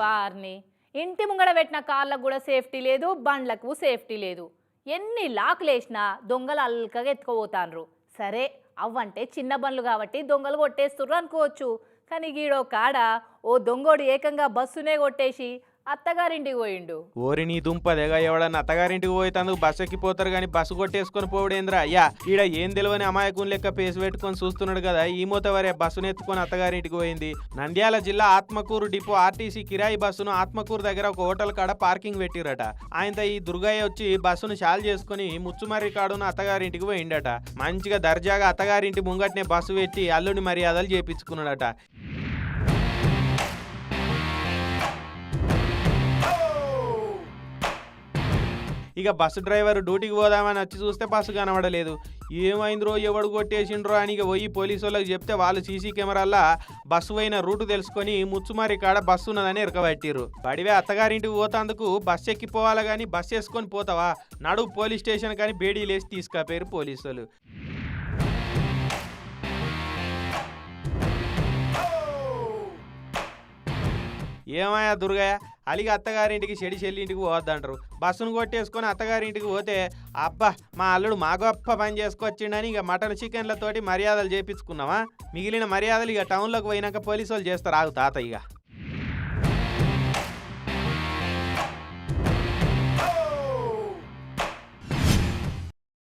వారిని. ఇంటి ముంగడ పెట్టిన కార్లకు కూడా సేఫ్టీ లేదు బండ్లకు సేఫ్టీ లేదు. ఎన్ని లాకులు వేసినా దొంగలు అల్కగా ఎత్తుకుపోతాన్రు సరే అవ్వంటే చిన్న బండ్లు కాబట్టి దొంగలు కొట్టేస్తుర్రు అనుకోవచ్చు. కానీ గీడో కాడ ఓ దొంగోడు ఏకంగా బస్సునే కొట్టేసి అత్తగారింటికి పోయిండు. ఓరి నీ దుంపదేగా ఎవడన్నా అత్తగారింటికి పోయేతందుకు బస్సు ఎక్కిపోతారు కానీ బస్సు కొట్టేసుకొని పోవడేంద్రా? అయ్యా ఈడ ఏం తెలియని అమాయకుని లెక్క పేసి పెట్టుకొని చూస్తున్నాడు కదా ఈ మూత వరే బస్సును ఎత్తుకొని అత్తగారింటికి పోయింది. నంద్యాల జిల్లా ఆత్మకూరు డిపో ఆర్టీసీ కిరాయి బస్సును ఆత్మకూరు దగ్గర ఒక హోటల్ కాడ పార్కింగ్ పెట్టిరట. ఆయనతో ఈ దుర్గయ్య వచ్చి బస్సును షాల్ చేసుకుని ముచ్చుమర్రి కాడున అత్తగారింటికి పోయిండట. మంచిగా దర్జాగా అత్తగారింటి ముంగట్నే బస్సు పెట్టి అల్లుడి మర్యాదలు చేపించుకున్నాడట. ఇక బస్సు డ్రైవర్ డ్యూటీకి పోదామని వచ్చి చూస్తే బస్సు కనబడలేదు. ఏమైందిరో ఎవడు కొట్టేసిండ్రో అని ఇక పోయి పోలీసు వాళ్ళకి చెప్తే వాళ్ళు సీసీ కెమెరాల్లో బస్సు పోయిన రూటు తెలుసుకొని ముచ్చుమారి కాడ బస్సు ఉన్నదని ఇరకబట్టిరు బడివే అత్తగారింటికి పోతాందుకు బస్సు ఎక్కిపోవాలి కానీ బస్సు వేసుకొని పోతావా? నడు పోలీస్ స్టేషన్ కానీ బేడీ లేసి తీసుకపోయారు పోలీసు ఏమయ్యా దుర్గయ్య అలిగి అత్తగారింటికి చెడి చెల్లింటికి పోవద్దంటారు. బస్సును కొట్టేసుకొని అత్తగారింటికి పోతే అబ్బా మా అల్లుడు మా గొప్ప పని చేసుకొచ్చిండని ఇక మటన్ చికెన్లతోటి మర్యాదలు చేపించుకున్నావా? మిగిలిన మర్యాదలు ఇక టౌన్లోకి పోయినాక పోలీసు వాళ్ళు చేస్తారు. ఆగు తాత ఇక.